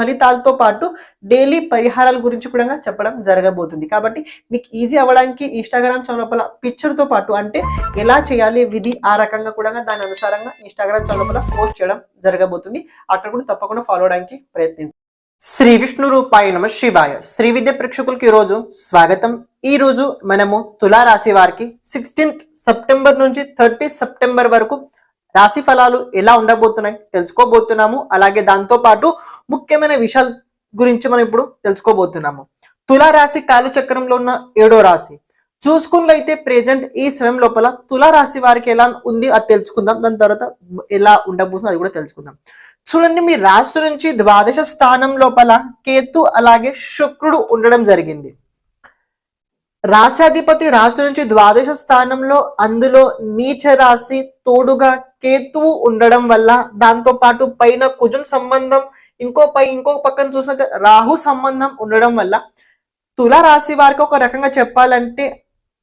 ఫలితాలతో పాటు డైలీ పరిహారాల గురించి కూడా చెప్పడం జరగబోతుంది. కాబట్టి మీకు ఈజీ అవ్వడానికి ఇన్స్టాగ్రామ్ ఛానల్ లోపల తో పాటు అంటే ఎలా చేయాలి విధి ఆ రకంగా కూడా దాని అనుసారంగా ఇన్స్టాగ్రామ్ ఛానల్ లోపల పోస్ట్ చేయడం జరగబోతుంది. అక్కడ కూడా తప్పకుండా ఫాలో అవడానికి ప్రయత్నించండి శ్రీ విష్ణు రూపాయ నమ శివాయ. శ్రీ విద్య ప్రేక్షకులకి ఈరోజు రోజు స్వాగతం. ఈ రోజు మనము తులారాశి వారికి సిక్స్టీన్త్ సెప్టెంబర్ నుంచి థర్టీ సెప్టెంబర్ వరకు రాశి ఫలాలు ఎలా ఉండబోతున్నాయి తెలుసుకోబోతున్నాము. అలాగే దాంతో పాటు ముఖ్యమైన విషయాల గురించి మనం ఇప్పుడు తెలుసుకోబోతున్నాము. తులారాశి కాలచక్రంలో ఉన్న ఏడో రాశి. చూసుకున్నట్లయితే ప్రెజెంట్ ఈ సమయం లోపల తులారాశి వారికి ఎలా ఉంది అది తెలుసుకుందాం. దాని తర్వాత ఎలా ఉండబోతుంది అది కూడా తెలుసుకుందాం. చూడండి మీ రాశి నుంచి ద్వాదశ స్థానం లోపల కేతు అలాగే శుక్రుడు ఉండడం జరిగింది. రాశాధిపతి రాశి నుంచి ద్వాదశ స్థానంలో అందులో నీచ రాశి తోడుగా కేతువు ఉండడం వల్ల దాంతో పాటు పైన కుజం సంబంధం ఇంకో పై ఇంకో పక్కన చూసినట్టు రాహు సంబంధం ఉండడం వల్ల తుల రాశి వారికి ఒక రకంగా చెప్పాలంటే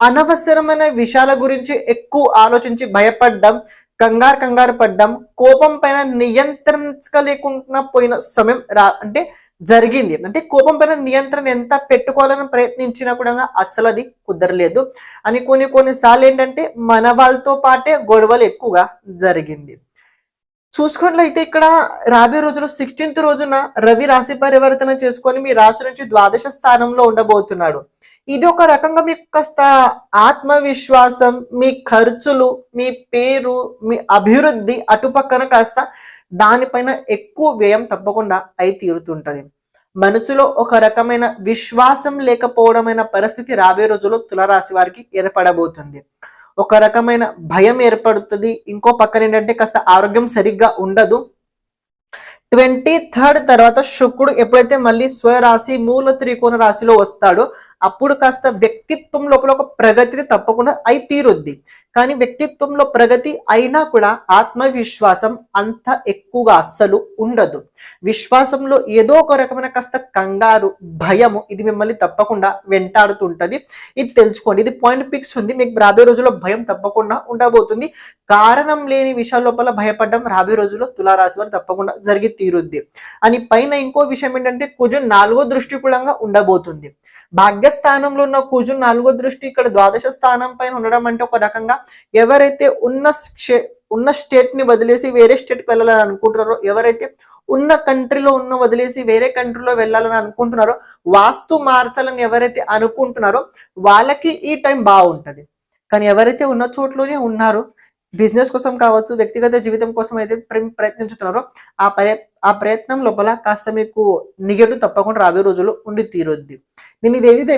అనవసరమైన విషయాల గురించి ఎక్కువ ఆలోచించి భయపడ్డం కంగారు కంగారు పడ్డం కోపం పైన నియంత్రించలేకుండా పోయిన సమయం రా అంటే జరిగింది. అంటే కోపం పైన నియంత్రణ ఎంత పెట్టుకోవాలని ప్రయత్నించినా కూడా అస్సలు అది కుదరలేదు. అని కొన్ని కొన్నిసార్లు ఏంటంటే మన వాళ్ళతో పాటే గొడవలు ఎక్కువగా జరిగింది. చూసుకున్నట్లయితే ఇక్కడ రాబోయే రోజులో సిక్స్టీన్త్ రోజున రవి రాశి పరివర్తన చేసుకొని మీ రాశి నుంచి ద్వాదశ స్థానంలో ఉండబోతున్నాడు. ఇది ఒక రకంగా మీ కాస్త ఆత్మవిశ్వాసం మీ ఖర్చులు మీ పేరు మీ అభివృద్ధి అటుపక్కన కాస్త దానిపైన ఎక్కువ వ్యయం తప్పకుండా అయి తీరుతుంటది. మనసులో ఒక రకమైన విశ్వాసం లేకపోవడమైన పరిస్థితి రాబోయే రోజుల్లో తులరాశి వారికి ఏర్పడబోతుంది. ఒక రకమైన భయం ఏర్పడుతుంది. ఇంకో పక్కన ఏంటంటే కాస్త ఆరోగ్యం సరిగ్గా ఉండదు. ట్వంటీ థర్డ్ తర్వాత శుక్రుడు ఎప్పుడైతే మళ్ళీ స్వరాశి మూల త్రికోణ రాశిలో వస్తాడో అప్పుడు కాస్త వ్యక్తిత్వం లోపల ఒక ప్రగతి తప్పకుండా అయి తీరుద్ది. కానీ వ్యక్తిత్వంలో ప్రగతి అయినా కూడా ఆత్మవిశ్వాసం అంత ఎక్కువగా అస్సలు ఉండదు. విశ్వాసంలో ఏదో ఒక రకమైన కాస్త కంగారు భయము ఇది మిమ్మల్ని తప్పకుండా వెంటాడుతుంటది. ఇది తెలుసుకోండి. ఇది పాయింట్ పిక్స్ ఉంది. మీకు రాబోయే రోజుల్లో భయం తప్పకుండా ఉండబోతుంది. కారణం లేని విషయాల లోపల భయపడడం రాబోయే రోజుల్లో తులారాశి వారు తప్పకుండా జరిగి తీరుద్ది. అని పైన ఇంకో విషయం ఏంటంటే కుజు నాలుగో దృష్టికూలంగా ఉండబోతుంది. భాగ్యస్థానంలో ఉన్న కుజు నాలుగో దృష్టి ఇక్కడ ద్వాదశ స్థానం పైన ఉండడం అంటే ఒక రకంగా ఎవరైతే ఉన్న ఉన్న స్టేట్ని వదిలేసి వేరే స్టేట్కి వెళ్ళాలని అనుకుంటున్నారో ఎవరైతే ఉన్న కంట్రీలో ఉన్న వదిలేసి వేరే కంట్రీలో వెళ్ళాలని అనుకుంటున్నారో వాస్తు మార్చాలని ఎవరైతే అనుకుంటున్నారో వాళ్ళకి ఈ టైం బాగుంటది. కానీ ఎవరైతే ఉన్న చోట్లోనే ఉన్నారో బిజినెస్ కోసం కావచ్చు వ్యక్తిగత జీవితం కోసం అయితే ప్ర- ప్రయత్నించుతున్నారో ఆ ప్రయ ఆ ప్రయత్నం లోపల కాస్త మీకు నిగెటివ్ తప్పకుండా రాబోయే రోజుల్లో ఉండి తీరుద్ది. నేను ఇది ఏదైతే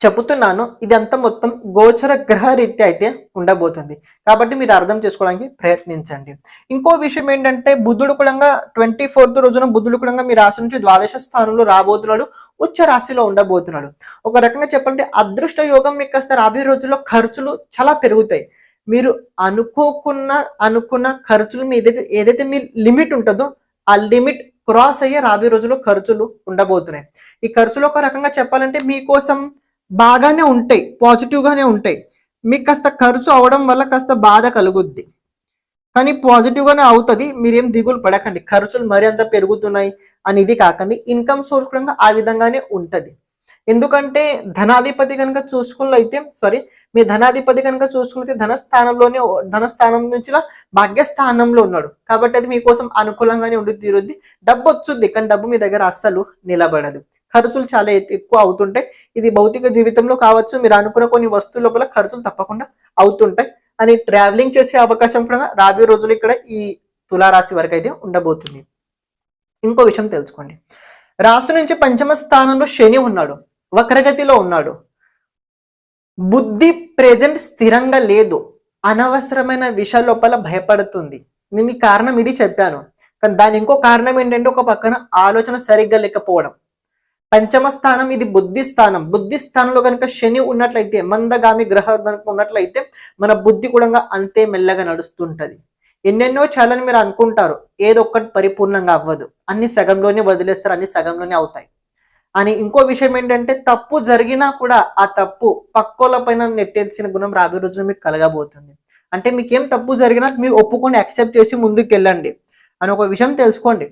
చెబుతున్నానో ఇదంతా మొత్తం గోచర గ్రహ రీత్యా అయితే ఉండబోతుంది. కాబట్టి మీరు అర్థం చేసుకోవడానికి ప్రయత్నించండి. ఇంకో విషయం ఏంటంటే బుద్ధుడు కూడా ట్వంటీ ఫోర్త్ రోజున బుద్ధుడు కూడా మీ రాశి నుంచి ద్వాదశ స్థానంలో రాబోతున్నాడు ఉచ్చ రాశిలో ఉండబోతున్నాడు. ఒక రకంగా చెప్పాలంటే అదృష్ట యోగం మీకు కాస్త రాబోయే రోజుల్లో ఖర్చులు చాలా పెరుగుతాయి. మీరు అనుకోకున్న అనుకున్న ఖర్చులు మీ ఏదైతే ఏదైతే మీ లిమిట్ ఉంటుందో ఆ లిమిట్ క్రాస్ అయ్యే రాబోయే రోజుల్లో ఖర్చులు ఉండబోతున్నాయి. ఈ ఖర్చులు ఒక రకంగా చెప్పాలంటే మీకోసం బాగానే ఉంటాయి పాజిటివ్గానే ఉంటాయి. మీకు కాస్త ఖర్చు అవడం వల్ల కాస్త బాధ కలుగుద్ది. కానీ పాజిటివ్ గానే అవుతుంది మీరేం దిగులు పడకండి. ఖర్చులు మరీ అంత పెరుగుతున్నాయి అని ఇది కాకండి. ఇన్కమ్ సోర్స్ కూడా ఆ విధంగానే ఉంటుంది. ఎందుకంటే ధనాధిపతి కనుక చూసుకున్నైతే సారీ మీ ధనాధిపతి కనుక చూసుకుంటే ధనస్థానంలోనే ధనస్థానం నుంచి భాగ్యస్థానంలో ఉన్నాడు. కాబట్టి అది మీకోసం అనుకూలంగానే ఉండి తీరుద్ది. డబ్బు వచ్చుద్ది కానీ డబ్బు మీ దగ్గర అస్సలు నిలబడదు. ఖర్చులు చాలా ఎక్కువ అవుతుంటాయి. ఇది భౌతిక జీవితంలో కావచ్చు మీరు అనుకున్న కొన్ని వస్తువుల లోపల ఖర్చులు తప్పకుండా అవుతుంటాయి. అని ట్రావెలింగ్ చేసే అవకాశం కూడా రాబోయే రోజులు ఇక్కడ ఈ తులారాశి వరకు అయితే ఉండబోతుంది. ఇంకో విషయం తెలుసుకోండి. రాశి నుంచి పంచమ స్థానంలో శని ఉన్నాడు. వక్రగతిలో ఉన్నాడు. బుద్ధి ప్రెజెంట్ స్థిరంగా లేదు. అనవసరమైన విషయాల లోపల భయపడుతుంది. నేను ఈ కారణం ఇది చెప్పాను. కానీ దాని ఇంకో కారణం ఏంటంటే ఒక పక్కన ఆలోచన సరిగ్గా లేకపోవడం. పంచమ స్థానం ఇది బుద్ధి స్థానం. బుద్ధి స్థానంలో కనుక శని ఉన్నట్లయితే మందగామి గ్రహం కనుక ఉన్నట్లయితే మన బుద్ధి కూడా అంతే మెల్లగా నడుస్తుంటది. ఎన్నెన్నో చాలని మీరు అనుకుంటారు. ఏదొక్కటి పరిపూర్ణంగా అవ్వదు. అన్ని సగంలోనే వదిలేస్తారు అన్ని సగంలోనే అవుతాయి. అని ఇంకో విషయం ఏంటంటే తప్పు జరిగినా కూడా ఆ తప్పు పక్కోల పైన నెట్టేసిన గుణం రాబోయే రోజున మీకు కలగబోతుంది. అంటే మీకేం తప్పు జరిగినా మీరు ఒప్పుకొని యాక్సెప్ట్ చేసి ముందుకు వెళ్ళండి అని ఒక విషయం తెలుసుకోండి.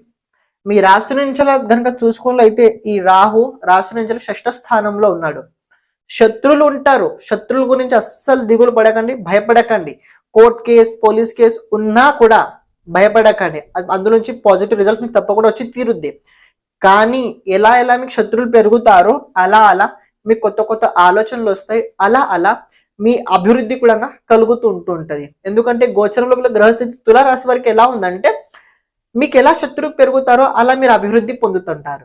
మీ రాశి నుంచి కనుక చూసుకున్నట్లయితే ఈ రాహు రాశి నుంచి షష్ఠ స్థానంలో ఉన్నాడు. శత్రులు ఉంటారు. శత్రువుల గురించి అస్సలు దిగులు పడకండి భయపడకండి. కోర్ట్ కేస్ పోలీస్ కేస్ ఉన్నా కూడా భయపడకండి. అది అందులోంచి పాజిటివ్ రిజల్ట్ మీకు తప్పకుండా వచ్చి తీరుద్ది. కానీ ఎలా ఎలా మీకు శత్రువులు పెరుగుతారో అలా అలా మీకు కొత్త కొత్త ఆలోచనలు వస్తాయి. అలా అలా మీ అభివృద్ధి కూడా కలుగుతూ ఉంటుంటుంది. ఎందుకంటే గోచరం లోపల గ్రహస్థితి తులారాశి వరకు ఎలా ఉందంటే మీకు ఎలా శత్రువు పెరుగుతారో అలా మీరు అభివృద్ధి పొందుతుంటారు.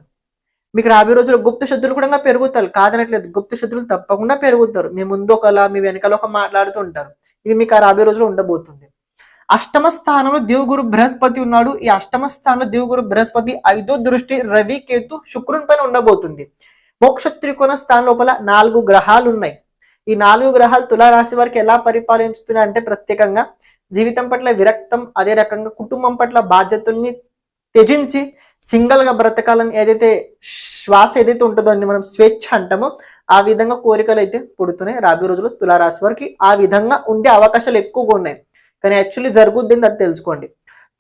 మీకు రాబోయే రోజుల్లో గుప్త శత్రులు కూడా పెరుగుతారు. కాదనట్లేదు. గుప్త శత్రులు తప్పకుండా పెరుగుతారు. మీ ముందు ఒకలా మీ వెనకాల ఒక మాట్లాడుతూ ఉంటారు. ఇది మీకు ఆ రాబోయే రోజుల్లో ఉండబోతుంది. అష్టమ స్థానంలో దేవుగురు బృహస్పతి ఉన్నాడు. ఈ అష్టమ స్థానంలో దేవుగురు బృహస్పతి ఐదో దృష్టి రవి కేతు శుక్రుని పైన ఉండబోతుంది. మోక్ష త్రికోణ స్థానం లోపల నాలుగు గ్రహాలు ఉన్నాయి. ఈ నాలుగు గ్రహాలు తులారాశి వారికి ఎలా పరిపాలించుతున్నాయి అంటే ప్రత్యేకంగా జీవితం పట్ల విరక్తం అదే రకంగా కుటుంబం పట్ల బాధ్యతల్ని త్యజించి సింగిల్గా బ్రతకాలని ఏదైతే శ్వాస ఏదైతే ఉంటుందో అని మనం స్వేచ్ఛ అంటామో ఆ విధంగా కోరికలు అయితే పుడుతున్నాయి. రాబోయే రోజుల్లో తులారాశి వారికి ఆ విధంగా ఉండే అవకాశాలు ఎక్కువగా ఉన్నాయి. కానీ యాక్చువల్లీ జరుగుద్ది అది తెలుసుకోండి.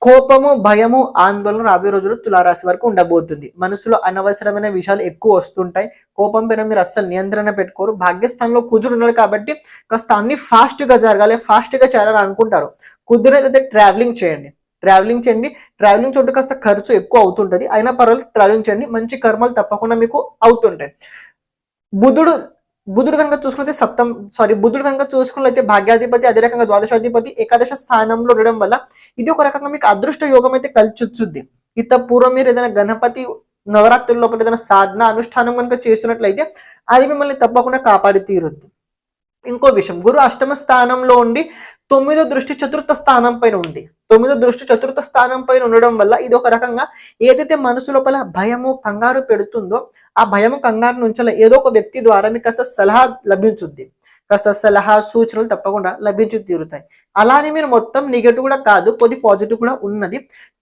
కోపము భయము ఆందోళన రాబోయే రోజుల్లో తులారాశి వరకు ఉండబోతుంది. మనసులో అనవసరమైన విషయాలు ఎక్కువ వస్తుంటాయి. కోపం పైన మీరు అస్సలు నియంత్రణ పెట్టుకోరు. భాగ్యస్థానంలో కుజుడు ఉన్నాడు కాబట్టి కాస్త అన్ని ఫాస్ట్గా జరగాలి. ఫాస్ట్గా చేయాలని అనుకుంటారు. కుదిరైతే ట్రావెలింగ్ చేయండి. ట్రావెలింగ్ చేయండి. ట్రావెలింగ్ చోటు కాస్త ఖర్చు ఎక్కువ అవుతుంటుంది. అయినా పర్వాలేదు ట్రావెలింగ్ చేయండి. మంచి కర్మలు తప్పకుండా మీకు అవుతుంటాయి. బుధుడు బుధుడు కనుక చూసుకుంటే సప్తం సారీ బుధుడు కనుక చూసుకున్నైతే భాగ్యాధిపతి అదే రకంగా ద్వాదశాధిపతి ఏకాదశ స్థానంలో ఉండడం వల్ల ఇది ఒక రకంగా మీకు అదృష్ట యోగం అయితే కలిచొచ్చుద్ది. ఇత పూర్వం మీరు ఏదైనా గణపతి నవరాత్రుల లోపల ఏదైనా సాధన అనుష్ఠానం కనుక చేస్తున్నట్లయితే అది మిమ్మల్ని తప్పకుండా కాపాడి తీరుద్ది. ఇంకో విషయం గురు అష్టమ స్థానంలో ఉండి తొమ్మిదో దృష్టి చతుర్థ స్థానం పైన ఉంది. తొమ్మిదో దృష్టి చతుర్థ స్థానం పైన ఉండడం వల్ల ఇది ఒక రకంగా ఏదైతే మనసు లోపల భయము కంగారు పెడుతుందో ఆ భయము కంగారు నుంచి ఏదో ఒక వ్యక్తి ద్వారా మీకు కాస్త సలహా లభించుద్ది. కాస్త సలహా సూచనలు తప్పకుండా లభించి తీరుతాయి. అలానే మీరు మొత్తం నెగటివ్ కూడా కాదు కొద్ది పాజిటివ్ కూడా ఉన్నది.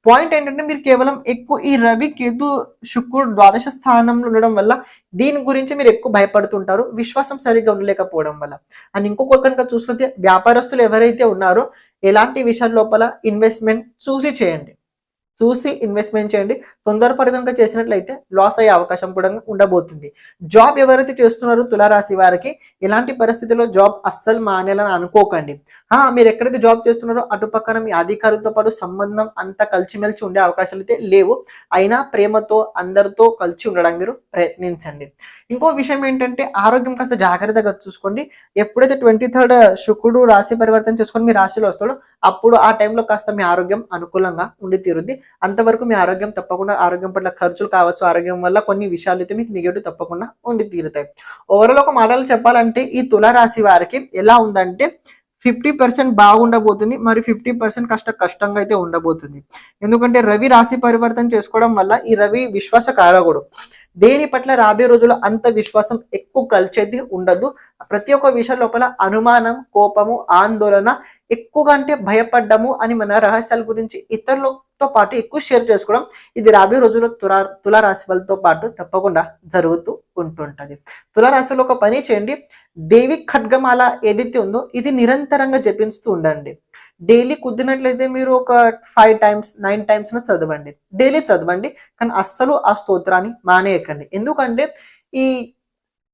పాయింట్ ఏంటంటే మీరు కేవలం ఎక్కువ ఈ రవి కేతు శుక్రుడు ద్వాదశ స్థానంలో ఉండడం వల్ల దీని గురించి మీరు ఎక్కువ భయపడుతుంటారు విశ్వాసం సరిగ్గా ఉండలేకపోవడం వల్ల. అండ్ ఇంకొక కనుక చూసుకుంటే వ్యాపారస్తులు ఎవరైతే ఉన్నారో ఎలాంటి విషయాల లోపల ఇన్వెస్ట్మెంట్ చూసి చేయండి. చూసి ఇన్వెస్ట్మెంట్ చేయండి. తొందరపడి కనుక చేసినట్లయితే లాస్ అయ్యే అవకాశం కూడా ఉండబోతుంది. జాబ్ ఎవరైతే చేస్తున్నారో తులారాశి వారికి ఎలాంటి పరిస్థితుల్లో జాబ్ అస్సలు మానేయాలని అనుకోకండి. ఆ మీరు ఎక్కడైతే జాబ్ చేస్తున్నారో అటు పక్కన మీ అధికారులతో పాటు సంబంధం అంత కలిసిమెలిసి ఉండే అవకాశాలు అయితే లేవు. అయినా ప్రేమతో అందరితో కలిసి ఉండడానికి మీరు ప్రయత్నించండి. ఇంకో విషయం ఏంటంటే ఆరోగ్యం కాస్త జాగ్రత్తగా చూసుకోండి. ఎప్పుడైతే ట్వంటీ థర్డ్ శుక్రుడు రాశి పరివర్తన చేసుకొని మీ రాశిలో వస్తాడో అప్పుడు ఆ టైంలో కాస్త మీ ఆరోగ్యం అనుకూలంగా ఉండి తీరుద్ది. అంతవరకు మీ ఆరోగ్యం తప్పకుండా ఆరోగ్యం పట్ల ఖర్చులు కావచ్చు ఆరోగ్యం వల్ల కొన్ని విషయాలు అయితే మీకు నెగిటివ్ తప్పకుండా ఉండి తీరుతాయి. ఓవరాల్ ఒక మాటలు చెప్పాలంటే ఈ తుల రాశి వారికి ఎలా ఉందంటే ఫిఫ్టీ పర్సెంట్ బాగుండబోతుంది మరి ఫిఫ్టీ పర్సెంట్ కష్ట కష్టంగా అయితే ఉండబోతుంది. ఎందుకంటే రవి రాశి పరివర్తన చేసుకోవడం వల్ల ఈ రవి విశ్వాస కారకుడు. దేని పట్ల రాబోయే రోజుల్లో అంత విశ్వాసం ఎక్కువ కలిసేది ఉండదు. ప్రతి ఒక్క విషయం లోపల అనుమానం కోపము ఆందోళన ఎక్కువగా అంటే భయపడ్డము అని మన రహస్యాల గురించి తో పాటు ఎక్కువ షేర్ చేసుకోవడం ఇది రాబోయే రోజుల్లో తులా తులారాశి వాళ్ళతో పాటు తప్పకుండా జరుగుతూ ఉంటుంటది. తులారాశిలో ఒక పని చేయండి. దేవి ఖడ్గమాల ఏదైతే ఉందో ఇది నిరంతరంగా జపించుతూ ఉండండి. డైలీ కుదిరినట్లయితే మీరు ఒక ఫైవ్ టైమ్స్ నైన్ టైమ్స్ చదవండి. డైలీ చదవండి. కానీ అస్సలు ఆ స్తోత్రాన్ని మానేయకండి. ఎందుకంటే ఈ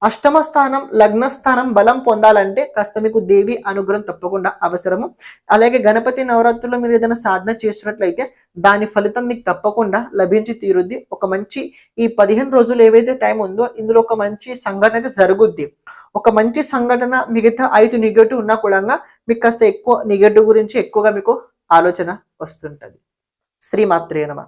అష్టమ స్థానం లగ్న స్థానం బలం పొందాలంటే కాస్త మీకు దేవి అనుగ్రహం తప్పకుండా అవసరము. అలాగే గణపతి నవరాత్రుల్లో మీరు ఏదైనా సాధన చేసినట్లయితే దాని ఫలితం మీకు తప్పకుండా లభించి తీరుద్ది. ఒక మంచి ఈ పదిహేను రోజులు ఏవైతే టైం ఉందో ఇందులో ఒక మంచి సంఘటన అయితే జరుగుద్ది. ఒక మంచి సంఘటన మిగతా ఐదు నెగటివ్ ఉన్నా కూడా మీకు కాస్త ఎక్కువ నెగటివ్ గురించి ఎక్కువగా మీకు ఆలోచన వస్తుంటది. శ్రీమాత్రే నమ.